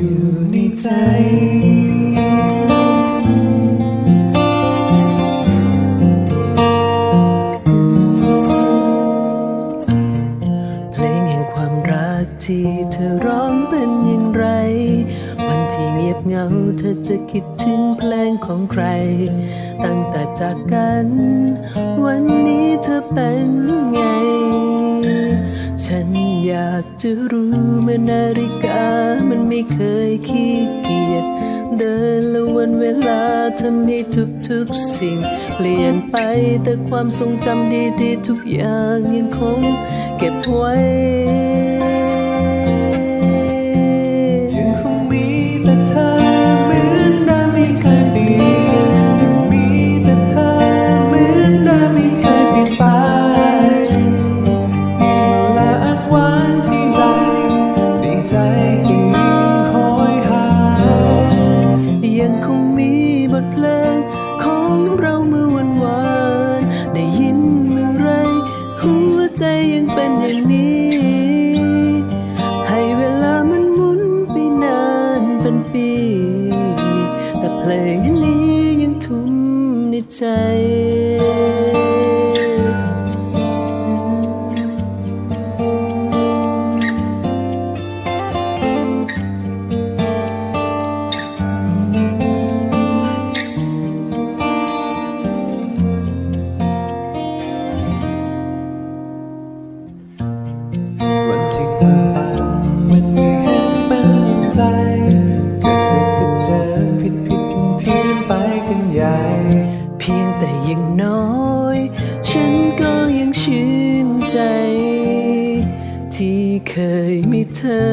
อยู่ในใจที่เธอร้องเป็นย่งไร วันที่เงียบเหงาเธอจะคิดถึงเพลงของใคร ตั้งแต่จากกัน วันนี้เธอเป็น จะรู้เมื่อนาฬิกามันไม่เคยขี้เกียจเดินและวันเวลาทำให้ทุกๆสิ่ง เปลี่ยนไปแต่ความทรงจำดีๆทุกอย่างยังคง เก็บไว้ ใจ น้อย ฉันก็ยังชื่นใจ ที่เคยมีเธอ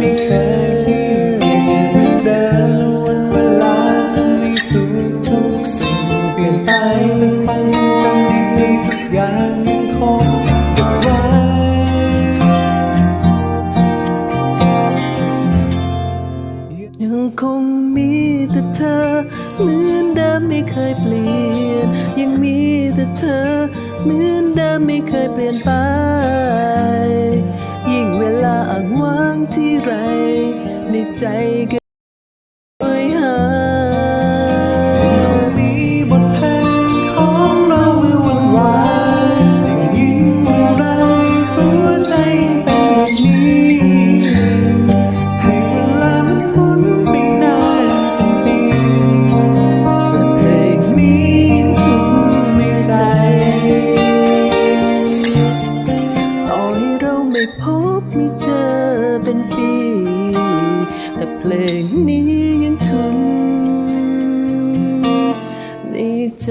ไม่เคยขี้เกียจเดินละวันเวลาทำให้ทุกทุกสิ่งเปลี่ยนไปแต่ความทรงจำดีๆทุกอย่างยังคงเก็บไว้ยังคงมีแต่เธอเหมือนเดิมไม่เคยเปลี่ยน แต่เธอเหมือนเดิมไม่เคยเปลี่ยนไป ยิ่งเวลาอ่างว่างที่ไรในใจ งนี้ยังทุ่มในใจ